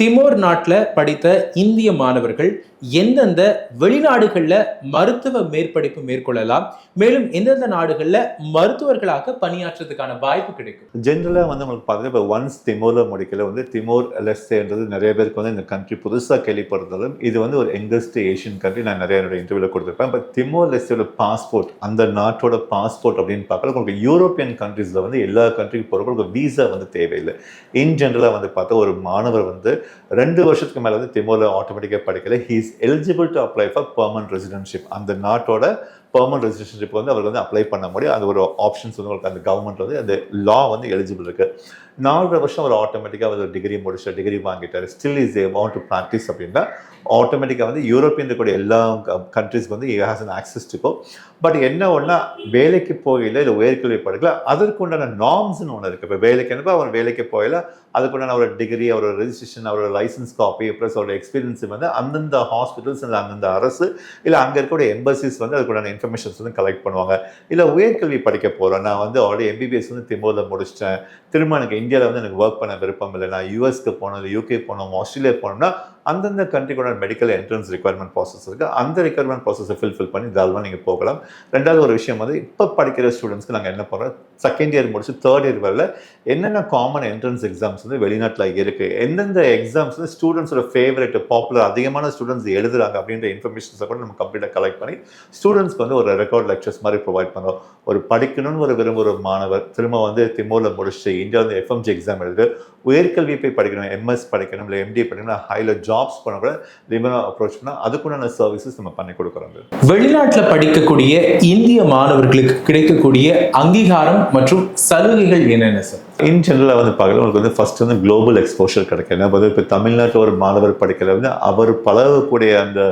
Timor நாட்டில் படித்த இந்திய மாணவர்கள் எந்தெந்த வெளிநாடுகளில் மருத்துவ மேற்படிப்பு மேற்கொள்ளலாம் மேலும் எந்தெந்த நாடுகளில் மருத்துவர்களாக பணியாற்றுறதுக்கான வாய்ப்பு கிடைக்கும்? ஜென்ரலாக வந்து உங்களுக்கு பார்த்தீங்கன்னா இப்போ ஒன்ஸ் திமோரில் முடிக்கல வந்து திமோர் லெஸ்டேன்றது நிறைய பேருக்கு வந்து இந்த கண்ட்ரி புதுசாக கேள்விப்படுறதாலும் இது வந்து ஒரு எங்கஸ்ட் ஏஷியன் கண்ட்ரி நான் நிறைய என்னோட இன்டர்வியூவில் கொடுத்துருப்பேன். இப்போ திமோர் லெஸ்டோட பாஸ்போர்ட் அந்த நாட்டோட பாஸ்போர்ட் அப்படின்னு பார்க்கல உங்களுக்கு யூரோப்பியன் கண்ட்ரீஸில் வந்து எல்லா கண்ட்ரிக்கு போகிறப்ப உங்களுக்கு வீசா வந்து தேவையில்லை. இன் ஜென்ரலாக வந்து பார்த்தா ஒரு மாணவர் வந்து ரெண்டு வருஷத்துக்கு மேலே வந்து திமோரில் ஆட்டோமேட்டிக்காக படிக்கல. He is eligible to apply for permanent residentship அந்த நாட்டோட பெர்மனன்ட் ரெசிடென்ஷிப் வந்து அவர் வந்து அப்ளை பண்ண முடியும். அது ஒரு ஆப்ஷன்ஸ் வந்து உங்களுக்கு அந்த கவர்மெண்ட் வந்து அந்த லா வந்து எலிஜிபிள் இருக்கு. நாலரை வருஷம் அவர் ஆட்டோமேட்டிக்காக அவர் டிகிரி முடிச்சு டிகிரி வாங்கிட்டார். Still is a want to practise அப்படின்னா ஆட்டோமேட்டிக்காக வந்து யூரோப்பியன் இருக்கக்கூடிய எல்லா கண்ட்ரிஸ்க்கு வந்து has an access to but என்ன ஒன்றா வேலைக்கு போகல இல்லை உயர்கல்வி படிக்கல அதற்கு உண்டான நார்ம்ஸ்னு ஒன்று இருக்குது இப்போ வேலைக்கு அனுப்ப அவர் வேலைக்கு போகல அதுக்குண்டான அவரோட டிகிரி அவரோட ரெஜிஸ்ட்ரேஷன் அவரோட லைசன்ஸ் காப்பி ப்ளஸ் அவரோட எக்ஸ்பீரியன்ஸ் வந்து அந்தந்த ஹாஸ்பிட்டல்ஸ் இல்லை அந்தந்த அரசு இல்லை அங்கே இருக்கக்கூடிய எம்பசிஸ் வந்து அதுக்குண்டான இன்ஃபர்மேஷன்ஸ் வந்து கலெக்ட் பண்ணுவாங்க. இல்லை உயர்கல்வி படிக்க போகிறோம் நான் வந்து ஆல்ரெடி எம்பிபிஎஸ் வந்து திம்போவில் முடிச்சிட்டேன். திரும்ப எனக்கு இந்தியாவில் வந்து எனக்கு ஒர்க் பண்ண விருப்பம் இல்லை. நான் யூஎஸ்க்கு போனோம் இல்லை யூகே போனோம் ஆஸ்திரேலியா போனோம்னா அந்தந்த கண்ட்ரிக்கோட மெடிக்கல் என்ட்ரன்ஸ் ரெக்குவயர்மெண்ட் ப்ராசஸ் இருக்குது அந்த ரெக்குவயர்மெண்ட் ப்ராசஸை ஃபில்ஃபில் பண்ணி தாராளமாக நீங்கள் போகலாம். ரெண்டாவது ஒரு விஷயம் வந்து இப்போ படிக்கிற ஸ்டூடெண்ட்ஸ்க்கு நாங்கள் என்ன பண்ணுறோம் செகண்ட் இயர் முடிச்சு தேர்ட் இயர் வரல என்னென்ன காமன் என்ட்ரன்ஸ் எக்ஸாம்ஸ் வந்து வெளிநாட்டில் இருக்குது எந்தெந்த எக்ஸாம்ஸ் வந்து ஸ்டூடெண்ட்ஸோட ஃபேவரட் பாப்புலர் அதிகமான ஸ்டூடெண்ட்ஸ் எழுதுறாங்க அப்படின்ற இன்ஃபர்மேஷன்ஸை கூட நம்ம கம்ப்ளீட்டாக கலெக்ட் பண்ணி ஸ்டூடெண்ட்ஸ்க்கு வந்து ஒரு ரெக்கார்ட் லெக்சர்ஸ் மாதிரி ப்ரொவைட் பண்ணுறோம் ஒரு படிக்கணும்னு ஒரு விரும்புகிற மாணவர் திரும்ப வந்து திமோரில் முடிச்சு இந்தியா வந்து எஃப்எம்ஜி எக்ஸாம் எழுது உயர்கல்வி போய் படிக்கணும் எம்எஸ் படிக்கணும் இல்லை எம்டி படிக்கணும் ஹையில் ஜாப்ஸ் பண்ண கூட லிபரல் அப்ரோச் பண்ணால் அதுக்குண்டான சர்வீசஸ் நம்ம பண்ணி கொடுக்குறோம். வெளிநாட்டில் படிக்கக்கூடிய இந்திய மாணவர்களுக்கு கிடைக்கக்கூடிய அங்கீகாரம் மற்றும் சலுகைகள் என்னென்ன சார் இன் ஜென்ரலாக வந்து பார்க்கல உங்களுக்கு வந்து ஃபர்ஸ்ட் வந்து குளோபல் எக்ஸ்போஷர் கிடைக்கும் ஏன்னா வந்து இப்போ தமிழ்நாட்டில் ஒரு மாணவர் படிக்கிற வந்து அவர் பழகக்கூடிய அந்த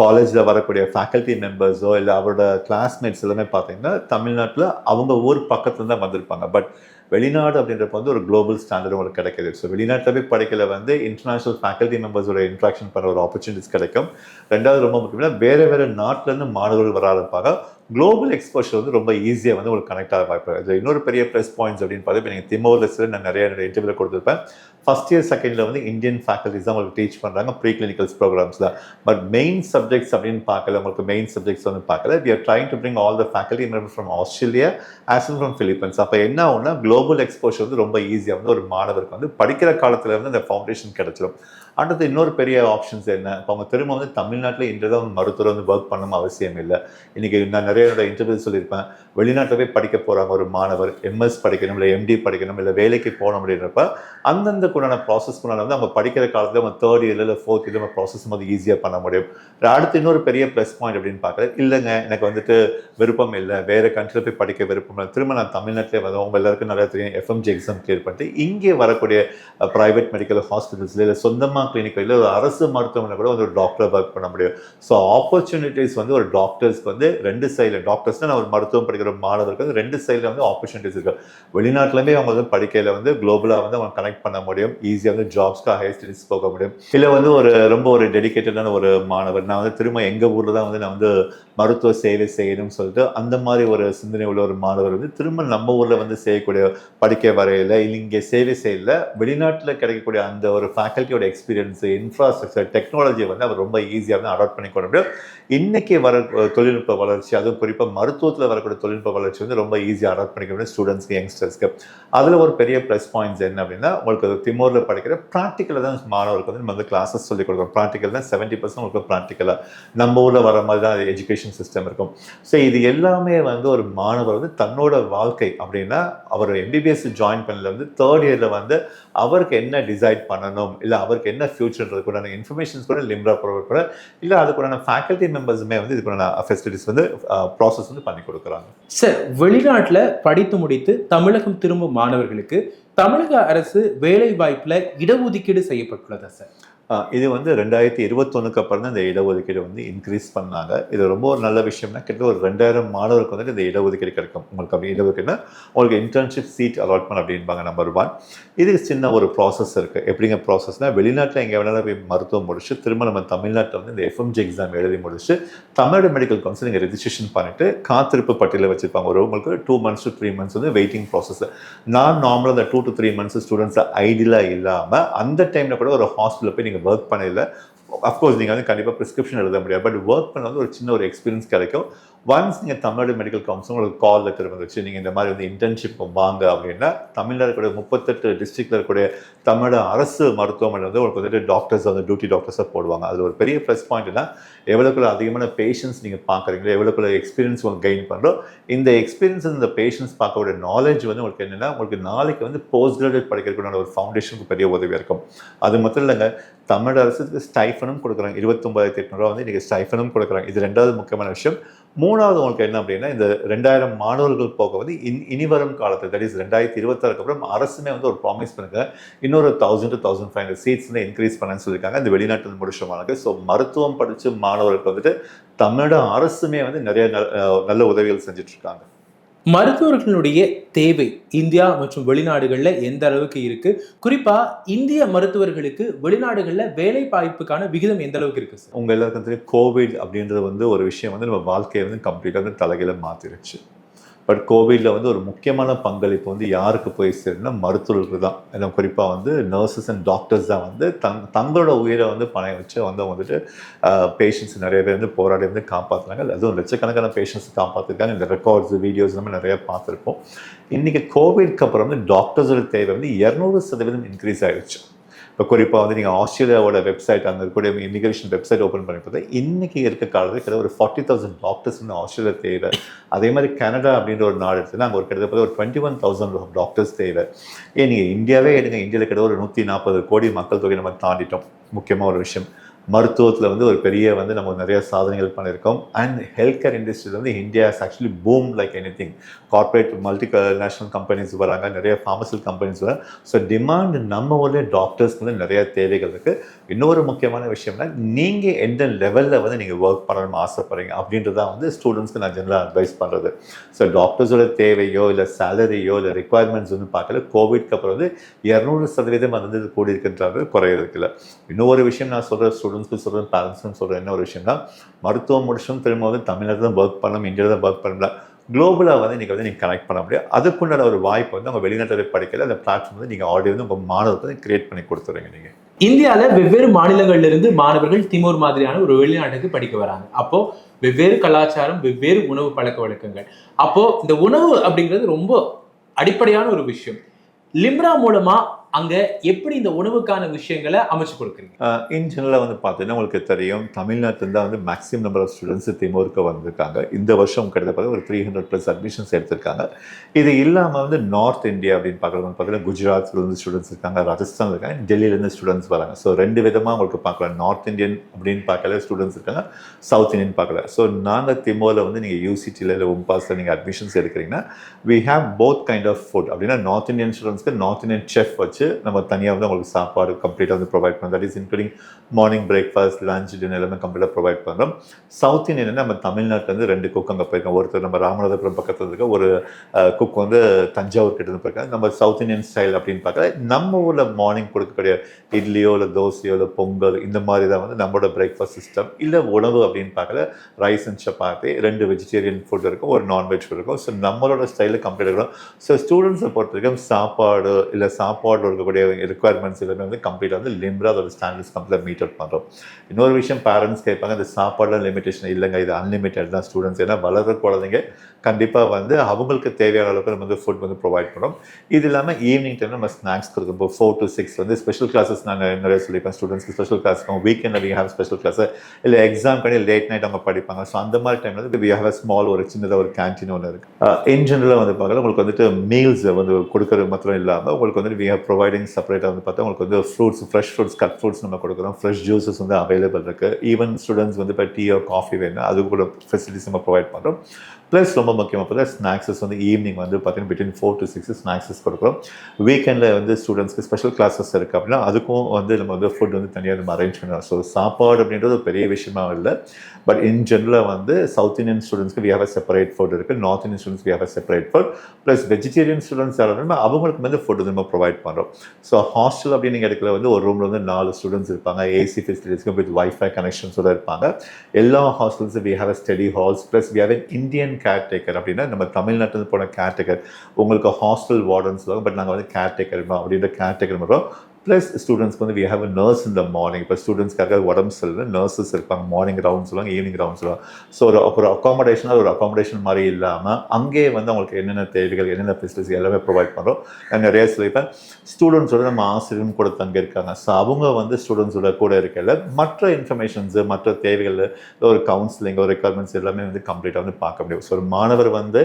காலேஜில் வரக்கூடிய ஃபேக்கல்ட்டி மெம்பர்ஸோ இல்லை அவரோட கிளாஸ்மேட்ஸ் எல்லாமே பார்த்தீங்கன்னா தமிழ்நாட்டில் அவங்க ஊர் பக்கத்துல தான் வந்திருப்பாங்க. பட் வெளிநாடு அப்படின்றப்ப வந்து ஒரு குளோபல் ஸ்டாண்டர்ட் உங்களுக்கு கிடைக்கிது. ஸோ வெளிநாட்டில் போய் படிக்கல வந்து இன்டர்நேஷனல் ஃபேக்கல்ட்டி மெம்பர்ஸோட இன்ட்ராக்ஷன் பண்ண ஒரு ஆப்பர்ச்சுனிட்டிஸ் கிடைக்கும். ரெண்டாவது ரொம்ப முக்கியமான வேறு வேறு நாட்டிலேருந்து மாணவர்கள் வர ஆரம்பிப்பாங்க. குளோபல் எக்ஸ்போஷர் வந்து ரொம்ப ஈஸியாக வந்து உங்களுக்கு கனெக்ட் ஆக வாய்ப்பு இது இன்னொரு பெரிய ப்ளஸ் பாயிண்ட்ஸ் அப்படின்னு பார்த்து இப்போ நீங்கள் திமோரில் நான் நிறைய இன்டர்வியூவில் கொடுத்துருப்பேன். ஃபஸ்ட் இயர் செகண்டில் வந்து இந்தியன் ஃபேக்கல்டிஸ் தான் உங்களுக்கு டீச் பண்ணுறாங்க ப்ரீ கிளினிக்கல்ஸ் ப்ரோக்ராம்ஸ் தான். பட் மெயின் சப்ஜெக்ட்ஸ் அப்படின்னு பார்க்கல உங்களுக்கு மெயின் சப்ஜெக்ட்ஸ் வந்து பார்க்கல. We are trying to bring all the faculty member from Australia as from Philippines அப்போ என்ன ஆகும்னா குளோபல் எக்ஸ்போஷர் வந்து ரொம்ப ஈஸியாக வந்து ஒரு மாணவருக்கு வந்து படிக்கிற காலத்தில் வந்து அந்த ஃபவுண்டேஷன் கிடச்சிடும் அடுத்து இன்னொரு பெரிய ஆப்ஷன்ஸ் என்ன? இப்போ அவங்க திரும்ப வந்து தமிழ்நாட்டில் இன்று தான் மருத்துவர் வந்து ஒர்க் பண்ணணும் அவசியம் இல்லை. இன்றைக்கி நான் நிறைய இன்டர்வியூ சொல்லியிருப்பேன். வெளிநாட்டில் போய் படிக்க போகிறாங்க ஒரு மாணவர் எம்எஸ் படிக்கணும் இல்லை எம்டி படிக்கணும் இல்லை வேலைக்கு போகணும் அப்படின்றப்ப அந்தந்த குண்டான ப்ராசஸ் வந்து அவங்க படிக்கிற காலத்தில் நம்ம தேர்ட் இயர்ல இல்லை ஃபோர்த் இயர் நம்ம ப்ராசஸ் வந்து ஈஸியாக பண்ண முடியும். அடுத்து இன்னொரு பெரிய ப்ளஸ் பாயிண்ட் அப்படின்னு பார்க்குறது இல்லைங்க எனக்கு வந்துட்டு விருப்பம் இல்லை. வேறு கண்ட்ரியில் போய் படிக்க விருப்பம் இல்லை. திரும்ப நான் தமிழ்நாட்டிலே வந்து உங்க எல்லாருக்கும் நல்லா தெரியும். எஃப்எம்ஜி எக்ஸாம் கிளியர் பண்ணிட்டு இங்கே வரக்கூடிய ப்ரைவேட் மெடிக்கல் ஹாஸ்பிட்டல்ஸில் இல்லை சொந்தமாக கிளினிக் இல்லை ஒரு அரசு மருத்துவமனை கூட வந்து ஒரு டாக்டர் ஒர்க் பண்ண முடியும். ஸோ ஆப்பர்ச்சுனிட்டிஸ் வந்து ஒரு டாக்டர்ஸ்க்கு வந்து ரெண்டு சைடில் டாக்டர்ஸ் நான் ஒரு மருத்துவம் படிக்கிற மாணவருக்கு வந்து ரெண்டு சைடில் வந்து ஆப்பர்ச்சுனிட்டிஸ் இருக்குது வெளிநாட்டிலுமே அவங்க வந்து படிக்கையில் வந்து குளோபலாக வந்து அவங்க கனெக்ட் பண்ண முடியும். ஈஸியாக வந்து ஜாப்ஸ்க்கு ஹையர் ஸ்டடிஸ் போக முடியும். இல்லை வந்து ஒரு ரொம்ப ஒரு டெடிக்கேட்டடான ஒரு மாணவர். நான் வந்து திரும்ப எங்கள் ஊரில் தான் வந்து நான் வந்து மருத்துவ சேவை செய்யணும்னு சொல்லிட்டு அந்த மாதிரி ஒரு சிந்தனை உள்ள ஒரு மாணவர் வந்து திரும்ப நம்ம ஊரில் வந்து செய்யக்கூடிய படிக்க வரையில் இல்லை இங்கே சேவை செய்யல வெளிநாட்டில் கிடைக்கக்கூடிய அந்த ஒரு ஃபேக்கல்ட்டியோட எக்ஸ்பீரியன்ஸ் இன்ஃப்ராஸ்ட்ரக்சர் டெக்னாலஜியை வந்து அவர் ரொம்ப ஈஸியாக வந்து அடாப்ட் பண்ணி கொள்ள முடியும். இன்றைக்கி வர தொழில்நுட்ப வளர்ச்சி அதுவும் குறிப்பாக மருத்துவத்தில் வரக்கூடிய தொழில்நுட்ப வளர்ச்சி வந்து ரொம்ப ஈஸியாக அடாப்ட் பண்ணிக்க முடியும் ஸ்டூடெண்ட்ஸ்க்கு யங்ஸ்டர்ஸ்க்கு அதில் ஒரு பெரிய ப்ளஸ் பாயிண்ட்ஸ் என்ன அப்படின்னா உங்களுக்கு திமோரில் படிக்கிற ப்ராக்டிக்கலாக தான் மாணவருக்கு வந்து நம்ம வந்து கிளாஸஸ் சொல்லிக் கொடுக்குறோம் ப்ராக்டிக்கல் தான் செவன்ட்டி பர்சன்ட் உங்களுக்கு ப்ராக்டிக்கலாக நம்ம ஊரில் வர மாதிரி தான் எஜுகேஷன் சிஸ்டம் இருக்கும். ஸோ இது எல்லாமே வந்து ஒரு மாணவர் வந்து தன்னோட வாழ்க்கை அப்படின்னா அவர் எம்பிபிஎஸ் ஜாயின் பண்ணல வந்து தேர்ட் இயரில் வந்து அவருக்கு என்ன டிசைட் பண்ணணும்? இல்லை அவருக்கு என்ன ஃபியூச்சர்ன்றதுக்குண்டான இன்ஃபர்மேஷன்ஸ் கூட லிம்ரா ப்ரொவைட் பண்ண இல்லை அதுக்குண்டான ஃபேக்கல்ட்டி மெம்பர்ஸுமே வந்து இதுக்குண்டான ஃபெசிலிட்டிஸ் வந்து ப்ராசஸ் வந்து பண்ணி கொடுக்குறாங்க. சார் வெளிநாட்டில் படித்து முடித்து தமிழகம் திரும்பும் மாணவர்களுக்கு தமிழக அரசு வேலை வாய்ப்பில் இடஒதுக்கீடு செய்யப்பட்டுள்ளதா சார் இது வந்து ரெண்டாயிரத்தி இருபத்தொன்னுக்கு அப்புறம் தான் இந்த இடஒதுக்கீடு வந்து இன்க்ரீஸ் பண்ணாங்க. இது ரொம்ப ஒரு நல்ல விஷயம்னா கிட்டத்தட்ட ஒரு ரெண்டாயிரம் மாணவருக்கு வந்துட்டு இந்த இடஒதுக்கீடு கிடைக்கும். உங்களுக்கு அப்படி இடஒதுக்கீடுனா உங்களுக்கு இன்டர்ன்ஷிப் சீட் அலாட்மெண்ட் அப்படின்பாங்க நம்பர் ஒன் இதுக்கு சின்ன ஒரு ப்ராசஸ் இருக்குது எப்படிங்க ப்ராசஸ்னால் வெளிநாட்டில் எங்கே வேணாலும் போய் மருத்துவம் முடிச்சு திரும்ப நம்ம தமிழ்நாட்டில் வந்து இந்த எஃப்எம்ஜி எக்ஸாம் எழுதி முடிச்சு தமிழ்நாடு மெடிக்கல் கவுன்சில் நீங்கள் ரெஜிஸ்ட்ரேஷன் பண்ணிட்டு காத்திருப்பு பட்டியலில் வச்சுருப்பாங்க. ஒரு உங்களுக்கு two months to three months வந்து வெயிட்டிங் ப்ராசஸ் நான் நார்மலாக அந்த two to three months students ஐடியலாக இல்லாமல் அந்த டைமில் கூட ஒரு ஹாஸ்பிட்டலில் போய் நீங்கள் ஒர்க் பண்ணல அஃப்கோர்ஸ் நீங்கள் வந்து கண்டிப்பாக ப்ரிஸ்கிரிப்ஷன் எழுத முடியாது. பட் ஒர்க் பண்ண வந்து ஒரு சின்ன ஒரு எக்ஸ்பீரியன்ஸ் கிடைக்கும். ஒன்ஸ் நீங்கள் தமிழ்நாடு மெடிக்கல் கவுன்சில் உங்களுக்கு கால் லெட்டர் வந்துச்சு நீங்கள் இந்த மாதிரி வந்து இன்டர்ன்ஷிப் வாங்க அப்படின்னா தமிழ்நாடு கூட முப்பத்தெட்டு டிஸ்ட்ரிக்டில் இருக்கக்கூடிய தமிழ்நாடு அரசு மருத்துவமனை வந்து உங்களுக்கு வந்துட்டு டாக்டர்ஸ் வந்து டியூட்டி டாக்டர்ஸாக போடுவாங்க. அது ஒரு பெரிய ப்ளஸ் பாயிண்ட்னா எவ்வளோக்குள்ள அதிகமான பேஷன்ஸ் நீங்கள் பார்க்குறீங்களோ எவ்வளோக்குள்ள எக்ஸ்பீரியன்ஸ் உங்களுக்கு கெயின் பண்ணுறோம் இந்த எக்ஸ்பீரியன்ஸ் இந்த பேஷன்ஸ் பார்க்கக்கூடிய நாலேஜ் வந்து உங்களுக்கு என்னென்னா உங்களுக்கு நாளைக்கு வந்து போஸ்ட் கிராஜுவேட் படிக்கிறதுக்குள்ள ஒரு ஃபவுண்டேஷனுக்கு பெரிய உதவியாக இருக்கும். அது மட்டும் இல்லைங்க தமிழ் அரசுக்கு ஸ்டைஃபனும் கொடுக்குறாங்க. இருபத்தொம்பதாயிரத்தி எட்நூறுவா வந்து இன்றைக்கி ஸ்டைஃபனும் கொடுக்குறாங்க. இது ரெண்டாவது முக்கியமான விஷயம். மூணாவது உங்களுக்கு என்ன அப்படின்னா இந்த ரெண்டாயிரம் மாணவர்கள் போக வந்து இன் இனி வரும் காலத்தில் தட் இஸ் ரெண்டாயிரத்தி இருபத்தாறுக்கு அப்புறம் அரசுமே வந்து ஒரு ப்ராமிஸ் பண்ணுங்க. இன்னொரு thousand to thousand five hundred seats வந்து இன்க்ரீஸ் பண்ணன்னு சொல்லியிருக்காங்க. இந்த வெளிநாட்டில் முடிச்சவங்களுக்கு ஸோ மருத்துவம் படித்த மாணவர்களுக்கு வந்துட்டு தமிழக அரசுமே வந்து நிறைய நல்- நல்ல உதவிகள் செஞ்சிட்ருக்காங்க மருத்துவர்களுடைய தேவை இந்தியா மற்றும் வெளிநாடுகளில் எந்த அளவுக்கு இருக்கு? குறிப்பா இந்திய மருத்துவர்களுக்கு வெளிநாடுகளில் வேலை வாய்ப்புக்கான விகிதம் எந்த அளவுக்கு இருக்கு சார் உங்க எல்லாருக்கும் கோவிட் அப்படின்றது வந்து ஒரு விஷயம் வந்து நம்ம வாழ்க்கையை வந்து கம்ப்ளீட்டாக வந்து தலைகளை மாற்றிருச்சு பட் கோவிட்ல வந்து ஒரு முக்கியமான பங்களிப்பு வந்து யாருக்கு போய் சேருன்னா மருத்துவர்களுக்கு தான். ஏன்னா குறிப்பாக வந்து நர்சஸ் அண்ட் டாக்டர்ஸ் தான் வந்து தங் தங்களோட உயிரை வந்து பணைய வச்சு வந்து வந்துட்டு பேஷண்ட்ஸ் நிறைய பேர் வந்து போராடி வந்து காப்பாற்றுனாங்க அதுவும் லட்சக்கணக்கான பேஷண்ட்ஸ் காப்பாற்றிருக்காங்க இந்த ரெக்கார்ட்ஸ் வீடியோஸ் நம்ம நிறைய பார்த்துருப்போம். இன்றைக்கி கோவிட்க்கு அப்புறம் வந்து டாக்டர்ஸோட தேவை வந்து இரநூறு சதவீதம் இன்க்ரீஸ் ஆகிடுச்சு இப்போ குறிப்பாக வந்து நீங்கள் ஆஸ்திரேலியாவோட வெப்சைட் அங்கே இருக்கக்கூடிய இமிகிரேஷன் வெப்சைட் ஓப்பன் பண்ணி பார்த்தா இன்னைக்கு இருக்க காலத்தில் கிட்ட ஒரு ஃபார்ட்டி தௌசண்ட் டாக்டர்ஸ் வந்து ஆஸ்திரேலியா தேவை. அதே மாதிரி கனடா அப்படின்ற ஒரு நாடு எடுத்துன்னா அங்கே ஒரு கிட்டத்தட்ட ஒரு டுவெண்ட்டி ஒன் தௌசண்ட் டாக்டர்ஸ் தேவை. ஏன் நீங்கள் இந்தியாவே எடுங்க இந்தியாவில் கிட்ட ஒரு நூற்றி நாற்பது கோடி மக்கள் தொகை நம்ம தாண்டிட்டோம். முக்கியமாக ஒரு விஷயம். மருத்துவத்தில் வந்து ஒரு பெரிய வந்து நம்ம நிறைய சாதனைகள் பண்ணியிருக்கோம். அண்ட் ஹெல்த் கேர் இண்டஸ்ட்ரியில் வந்து India is actually boom like anything corporate multi national companies வராங்க நிறைய ஃபார்மசல் கம்பெனிஸ் வர ஸோ டிமாண்ட் நம்ம ஊர்லேயே டாக்டர்ஸ்க்கு வந்து நிறைய தேவைகள் இருக்குது இன்னொரு முக்கியமான விஷயம்னா நீங்கள் எந்த லெவலில் வந்து நீங்கள் ஒர்க் பண்ணணும்னு ஆசைப்படுறீங்க அப்படின்றதான் வந்து ஸ்டூடெண்ட்ஸ்க்கு நான் ஜென்ரலாக அட்வைஸ் பண்ணுறது ஸோ டாக்டர்ஸோட தேவையோ இல்லை சேலரியோ இல்லை ரெக்குவயர்மெண்ட்ஸ் வந்து பார்க்கல. கோவிட்க்கு அப்புறம் வந்து இரநூறு சதவீதம் அது வந்து கூடி இருக்கின்றது இன்னொரு விஷயம் நான் சொல்கிற ஸ்டூடெண்ட்ஸ்க்கு சொல்கிறேன் பேரண்ட்ஸ்க்கு சொல்கிறேன் என்ன ஒரு விஷயம்னா மருத்துவம் முடிச்சும் திரும்ப வந்து தமிழ்நாட்டில் தான் ஒர்க் பண்ணணும் இந்தியாவில் தான் ஒர்க் பண்ணல குளோபலாக வந்து நீங்கள் வந்து நீங்கள் கனெக்ட் பண்ண முடியும். அதுக்குண்டான ஒரு வாய்ப்பு வந்து உங்கள் வெளிநாட்டில் படிக்கல அந்த பிளாட்ஃபார்ம் வந்து நீங்கள் ஆல்ரெடி வந்து உங்கள் மாணவர்களுக்கு வந்து கிரியேட் பண்ணி கொடுத்துருங்க நீங்கள் இந்தியாவில் வெவ்வேறு மாநிலங்களிலிருந்து மாணவர்கள் திமோர் மாதிரியான ஒரு வெளிநாட்டுக்கு படிக்க வராங்க. அப்போது வெவ்வேறு கலாச்சாரம் வெவ்வேறு உணவு பழக்க வழக்கங்கள். அப்போது இந்த உணவு அப்படிங்கிறது ரொம்ப அடிப்படையான ஒரு விஷயம். லிம்ரா மூலமாக அங்கே எப்படி இந்த உணவுக்கான விஷயங்களை அமைச்சு கொடுக்குறீங்க? இன் ஜெனரலாக வந்து பார்த்தீங்கன்னா உங்களுக்கு தெரியும் தமிழ்நாட்டில் தான் வந்து மேக்ஸிமம் நம்பர் ஆஃப் ஸ்டூடெண்ட்ஸ் திமுருக்கு வந்திருக்காங்க. இந்த வருஷம் கிட்டத்தட்ட ஒரு த்ரீ ஹண்ட்ரட் ப்ளஸ் அட்மிஷன்ஸ் எடுத்திருக்காங்க. இது இல்லாமல் வந்து நார்த் இந்தியா அப்படின்னு பார்க்குறது பார்த்தீங்கன்னா குஜராத்லேருந்து ஸ்டூடெண்ட்ஸ் இருக்காங்க ராஜஸ்தான் இருக்காங்க டெல்லியிலேருந்து ஸ்டூடெண்ட்ஸ் வராங்க. ஸோ ரெண்டு விதமாக உங்களுக்கு பார்க்கலாம். நார்த் இந்தியன் அப்படின்னு பார்க்கல ஸ்டூடெண்ட்ஸ் இருக்காங்க. சவுத் இந்தியன் பார்க்கல. ஸோ நாங்கள் திமோவில் வந்து நீங்கள் யூசிடியில் இல்லை உம்பாஸில் நீங்கள் அட்மிஷன்ஸ் எடுக்கிறீங்கன்னா we have both kind of food அப்படின்னா நார்த் இந்தியன் ஸ்டூடெண்ட்ஸ்க்கு நார்த் இந்தியன் செஃப் வச்சு நம்ம தனியாக வந்து உங்களுக்கு சாப்பாடு கம்ப்ளீட்டாக வந்து ப்ரொவைட் பண்ணுறோம் that is including morning breakfast lunch dinner எல்லாமே கம்ப்ளீட்டாக ப்ரொவைட் பண்ணுறோம் சவுத் இந்தியன் நம்ம தமிழ்நாட்டிலேருந்து ரெண்டு குக் அங்கே போயிருக்கோம் ஒருத்தர் நம்ம ராமநாதபுரம் பக்கத்தில் இருக்க ஒரு குக் வந்து தஞ்சாவூர் கிட்ட இருந்து போயிருக்காங்க. நம்ம சவுத் இந்தியன் ஸ்டைல் அப்படின்னு பார்க்கல நம்ம ஊரில் மார்னிங் கொடுக்கக்கூடிய இட்லியோ இல்லை தோசையோ இல்லை பொங்கல் இந்த மாதிரி தான் வந்து நம்மளோட பிரேக்ஃபாஸ்ட் சிஸ்டம் இல்லை உணவு அப்படின்னு பார்க்கல ரைஸ் அண்ட் சப்பாத்தி ரெண்டு வெஜிடேரியன் ஃபுட் இருக்கும் ஒரு நான்வெஜ் ஃபுட் இருக்கும். ஸோ நம்மளோட ஸ்டைலில் கம்ப்ளீட் இருக்கும் ஸோ ஸ்டூடெண்ட்ஸை பொறுத்த வரைக்கும் சாப்பாடு இல்லை சாப்பாடு இருக்கக்கூடிய ரெக்குவயர்மெண்ட்ஸ் எல்லாமே வந்து கம்ப்ளீட்டாக வந்து லிம்ரா அதோட ஸ்டாண்டர்ட்ஸ் கம்ப்ளீட் மீட் அவுட் பண்ணுறோம் இன்னொரு விஷயம் பேரண்ட்ஸ் கேட்பாங்க இந்த சாப்பாடு லிமிடேஷன் இல்லைங்க இது அன்லிமிட்டட் தான் ஸ்டூடெண்ட்ஸ் ஏன்னா வளர்கிற குழந்தைங்க கண்டிப்பாக வந்து அவங்களுக்கு தேவையான அளவுக்கு நம்ம வந்து ஃபுட் வந்து ப்ரொவைட் பண்ணுறோம் இது இல்லாமல் ஈவினிங் டைம் நம்ம ஸ்நாக்ஸ் கொடுக்கும் இப்போ ஃபோர் டு சிக்ஸ் வந்து ஸ்பெஷல் கிளாஸஸ் நாங்கள் நிறைய சொல்லியிருக்கோம். ஸ்டூடெண்ட்ஸ்க்கு ஸ்பெஷல் கிளாஸ் இருக்கும். வீக்கெண்டில் வி ஹேவ் ஸ்பெஷல் கிளாஸ் இல்லை எக்ஸாம் பண்ணி லேட் நைட் அவங்க படிப்பாங்க. ஸோ அந்த மாதிரி டைமில் வந்து வி ஹேவ் ஸ்மால் ஒரு சின்னதாக ஒரு கேன்டீன் ஒன்று இருக்குது இன் ஜென்ரலாக வந்து பார்க்கலாம் உங்களுக்கு வந்துட்டு மீல்ஸ் வந்து கொடுக்கறது மாத்திரம் இல்லாமல் உங்களுக்கு வந்து வி ஹேவ் ப்ரொவைடிங் செப்பரேட்டாக வந்து பார்த்தா உங்களுக்கு வந்து fruits fresh fruits cut fruits நம்ம கொடுக்குறோம். ஃப்ரெஷ் ஜூஸஸ் வந்து அவைலபிள் இருக்குது ஈவன் ஸ்டூடெண்ட்ஸ் வந்து இப்போ டீயோ காஃபி வேணும் அது கூட ஃபெசிலிட்டிஸ் நம்ம ப்ரொவைட் பண்ணுறோம் ப்ளஸ் ரொம்ப முக்கியமாக பார்த்தா ஸ்நாக்ஸஸ் வந்து ஈவினிங் வந்து பார்த்தீங்கன்னா between four to six snacks கொடுக்குறோம். வீக்கெண்டில் வந்து ஸ்டூடெண்ட்ஸ்க்கு ஸ்பெஷல் கிளாஸஸ் இருக்குது அப்படின்னா அதுக்கும் வந்து நம்ம வந்து ஃபுட் வந்து தனியாக நம்ம அரேஞ்ச் பண்ணுறோம் ஸோ சாப்பாடு அப்படின்றது ஒரு பெரிய விஷயமா இல்லை. பட் இன் ஜென்ரலாக வந்து சவுத் இந்தியன் ஸ்டூடெண்ட்ஸ்க்கு we have a separate food இருக்குது North Indian students we have a separate food plus vegetarian students யாரும் அவங்களுக்கு வந்து ஃபுட் நம்ம ப்ரொவைட் பண்ணுறோம் ஸோ ஹாஸ்டல் அப்படின்னு நீங்கள் வந்து ஒரு ரூமில் வந்து நாலு ஸ்டூடெண்ட்ஸ் இருப்பாங்க. ஏசி ஃபெசிலிட்டிஸ்க்கு வித் வைஃபை கனெக்ஷன்ஸோட இருப்பாங்க. எல்லா ஹாஸ்டல்ஸும் we have a study halls plus we have an Indian caretaker அப்படின்னா நம்ம தமிழ்நாட்டில் போன கேர்டேக்கர் உங்களுக்கு ஹாஸ்டல் வார்டன்ஸ் பட் நாங்கள் வந்து கேர்டேக்கர் அப்படின்ற கேர்டேக்கர் மட்டும் ப்ளஸ் ஸ்டூடெண்ட்ஸ்க்கு வந்து வி ஹேவ் அ நர்ஸ் இந்த மார்னிங் இப்போ ஸ்டூடெண்ட்ஸ்க்காக உடம்பு சரியில்லை. நர்சஸ் இருப்பாங்க. மார்னிங் ரவுண்ட் சொல்லுவாங்க ஈவினிங் ரவுண்ட் சொல்லுவாங்க. ஸோ ஒரு ஒரு அக்காமடேஷனாக ஒரு அக்காமடேஷன் மாதிரி இல்லாமல் அங்கேயே வந்து அவங்களுக்கு என்னென்ன தேவைகள் என்னென்ன ஃபெசிலிட்டிஸ் எல்லாமே ப்ரொவைட் பண்ணுறோம் நான் நிறைய சொல்லியிருப்பேன். ஸ்டூடெண்ட்ஸோட நம்ம ஆசிரியரும் கூட தங்க இருக்காங்க ஸோ அவங்க வந்து ஸ்டூடெண்ட்ஸோட கூட இருக்கல மற்ற இன்ஃபர்மேஷன்ஸு மற்ற தேவைகள் ஒரு கவுன்சிலிங் ஒரு ரெக்குவயர்மெண்ட்ஸ் எல்லாமே வந்து கம்ப்ளீட்டாக வந்து பார்க்க முடியும். ஸோ ஒரு மாணவர் வந்து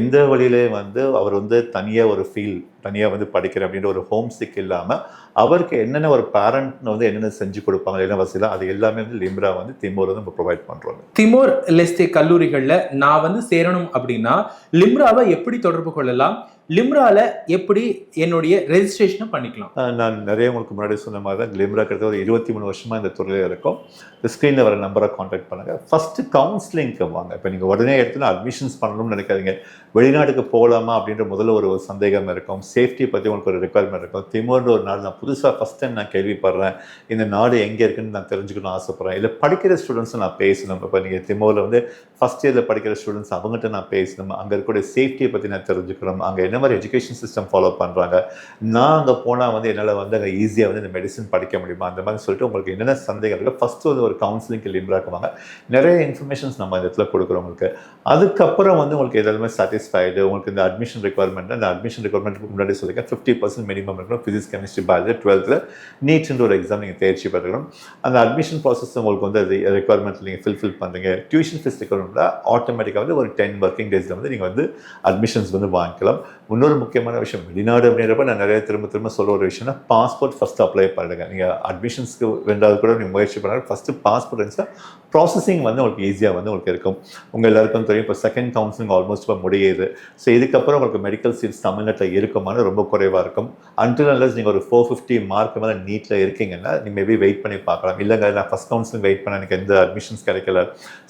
எந்த வழியிலே வந்து அவர் வந்து தனியாக ஒரு ஃபீல் தனியாக வந்து படிக்கிறேன் அப்படின்ற ஒரு ஹோம் சிக் இல்லாமல் அவருக்கு என்னென்ன ஒரு பேரண்ட் வந்து என்னென்ன செஞ்சு கொடுப்பாங்க என்ன வசதியெல்லாம் அது எல்லாமே வந்து லிம்ரா வந்து திமோர் வந்து நம்ம ப்ரொவைட் பண்ணுறோம் திமோர் லெஸ்டே கல்லூரிகளில் நான் வந்து சேரணும் அப்படின்னா லிம்ராவை எப்படி தொடர்பு கொள்ளலாம்? லிம்ரால எப்படி என்னுடைய ரெஜிஸ்ட்ரேஷனை பண்ணிக்கலாம்? நான் நிறைய உங்களுக்கு முன்னாடி சொன்ன மாதிரி தான் லிம்ரா கிட்ட ஒரு இருபத்தி மூணு வருஷமாக இந்த துறையில் இருக்கும். இந்த ஸ்க்ரீனில் வர நம்பரை காண்டாக்ட் பண்ணுங்கள் ஃபஸ்ட்டு கவுன்சிலிங்க்கு வாங்க. இப்போ நீங்கள் உடனே எடுத்துனா அட்மிஷன்ஸ் பண்ணணும்னு நினைக்காதீங்க. வெளிநாட்டுக்கு போகலாமா அப்படின்ற முதல்ல ஒரு சந்தேகம் இருக்கும். சேஃப்டி பற்றி உங்களுக்கு ஒரு ரெக்குவயர்மெண்ட் இருக்கும். திமோர்னு ஒரு நாள் நான் புதுசாக ஃபஸ்ட் டைம் நான் கேள்விப்படுறேன். இந்த நாடு எங்கே இருக்குன்னு நான் தெரிஞ்சுக்கணும் ஆசைப்பட்றேன். இல்லை படிக்கிற ஸ்டூடெண்ட்ஸை நான் பேசணும். இப்போ நீங்கள் திமோரில் வந்து ஃபஸ்ட் இயரில் படிக்கிற ஸ்டூடெண்ட்ஸ் அவங்ககிட்ட நான் பேசணும். அங்கே இருக்கக்கூடிய சேஃப்டியை பற்றி நான் தெரிஞ்சுக்கணும். அங்கே என்ன மாதிரி எஜுகேஷன் சிஸ்டம் ஃபாலோ பண்ணுறாங்க நான் அங்கே போனால் வந்து என்னால் வந்து அங்கே ஈஸியாக வந்து இந்த மெடிசன் படிக்க முடியுமா? அந்த மாதிரி சொல்லிட்டு உங்களுக்கு என்னென்ன சந்தேகம் இருக்குது ஃபஸ்ட்டு வந்து ஒரு கவுன்சிலிங் லிம்ராக்குவாங்க நிறைய இன்ஃபர்மேஷன்ஸ் நம்ம இந்த இடத்துல கொடுக்குறோம் உங்களுக்கு. அதுக்கப்புறம் வந்து உங்களுக்கு எதாவது சாட்டிஸ்ஃபைடு உங்களுக்கு இந்த அட்மிஷன் ரெக்குவயர்மெண்ட் அந்த அட்மிஷன் ரெக்குவயர்மெண்ட்டுக்கு முன்னாடி சொல்லியிருக்கேன் ஃபிஃப்டி பர்சன்ட் மினிமம் இருக்கணும். ஃபிசிக்ஸ் கெமிஸ்ட்ரி பயாலஜி டுவெல்த்தில் நீட்ன்ற ஒரு எக்ஸாம் நீங்கள் தேர்ச்சி பெற்றுக்கணும் அந்த அட்மிஷன் ப்ராசஸ் உங்களுக்கு வந்து அது ரெக்குவயர்மெண்ட் நீங்கள் ஃபில்ஃபில் பண்ணுறீங்க டியூஷன் ஃபீஸ் ரெக்குவயர்மெண்ட்டில் ஆட்டோமேட்டிக்காக வந்து ஒரு டென் ஒர்க்கிங் டேஸில் வந்து நீங்கள் வந்து அட்மிஷன்ஸ் வந்து வாங்கிக்கலாம். இன்னொரு முக்கியமான விஷயம் வெளிநாடு அப்படிங்கிறப்ப நான் நிறைய திரும்ப திரும்ப சொல்ல ஒரு விஷயம்னா பாஸ்போர்ட் ஃபஸ்ட் அப்ளை பண்ணுங்க நீங்கள் அட்மிஷன்ஸ்க்கு ரெண்டாவது கூட நீங்கள் முயற்சி பண்ணாலும் ஃபஸ்ட்டு பாஸ்போர்ட் இருந்துச்சுன்னா ப்ராசஸிங் வந்து உங்களுக்கு ஈஸியாக வந்து உங்களுக்கு இருக்கும். உங்கள் எல்லாருக்கும் தெரியும் இப்போ செகண்ட் கவுன்சிலிங் ஆல்மோஸ்ட் இப்போ முடியுது. ஸோ இதுக்கப்புறம் உங்களுக்கு மெடிக்கல் சீட்ஸ் தமிழ்நாட்டில் இருக்குமானு ரொம்ப குறைவாக இருக்கும். அன்டில் அன்லஸ் நீங்கள் ஒரு ஃபோர் ஃபிஃப்டி மார்க் மேலே நீட்டில் இருக்கீங்கன்னா நீங்கள் மேபி வெயிட் பண்ணி பார்க்கலாம். இல்லைங்க நான் ஃபஸ்ட் கவுன்சிலிங் வெயிட் பண்ண எனக்கு எந்த அட்மிஷன்ஸ் கிடைக்கல.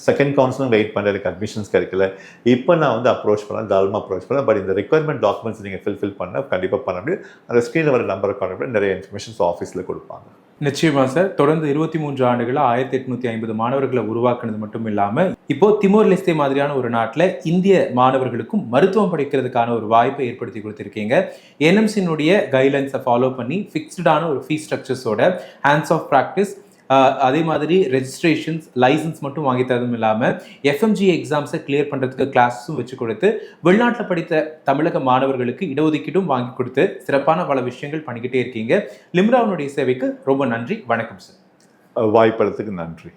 செகண்ட் கவுன்சிலிங் வெயிட் பண்ண எனக்கு அட்மிஷன்ஸ் கிடைக்கல. இப்போ நான் வந்து அப்ரோச் பண்ணலாம் தாராளமாக அப்ரோச் பண்ணலாம். பட் இந்த ரெக்யர்மெண்ட் டாக்குமெண்ட்ஸ் நீங்கள் ஃபில்ஃபில் பண்ண கண்டிப்பாக பண்ண முடியும். அந்த ஸ்க்ரீனில் வர நம்பர் கான்டாக்ட் நிறைய இன்ஃபர்மேஷன்ஸ் ஆஃபீஸில் கொடுப்பாங்க. நிச்சயமா சார் தொடர்ந்து இருபத்தி மூன்று ஆண்டுகளில் ஆயிரத்தி எட்நூத்தி ஐம்பது மாணவர்களை உருவாக்குனது மட்டும் இல்லாமல் இப்போ திமோர் லெஸ்தே மாதிரியான ஒரு நாட்டில் இந்திய மாணவர்களுக்கும் மருத்துவம் படிக்கிறதுக்கான ஒரு வாய்ப்பை ஏற்படுத்தி கொடுத்துருக்கீங்க. என்எம்சினுடைய கைட்லைன்ஸை ஃபாலோ பண்ணி ஃபிக்ஸ்டான ஒரு ஃபீஸ் ஸ்ட்ரக்சர்ஸோட ஹேண்ட்ஸ் ஆஃப் ப்ராக்டிஸ் அதே மாதிரி ரெஜிஸ்ட்ரேஷன்ஸ் லைசன்ஸ் மட்டும் வாங்கி தரதும் இல்லாமல் எஃப்எம்ஜி எக்ஸாம்ஸை கிளியர் பண்ணுறதுக்கு கிளாஸும் வச்சு கொடுத்து வெளிநாட்டில் படித்த தமிழக மாணவர்களுக்கு இடஒதுக்கீடும் வாங்கி கொடுத்து சிறப்பான பல விஷயங்கள் பண்ணிக்கிட்டே இருக்கீங்க. லிம்ராவனுடைய சேவைக்கு ரொம்ப நன்றி. வணக்கம் சார் வாய்ப்பளத்துக்கு நன்றி.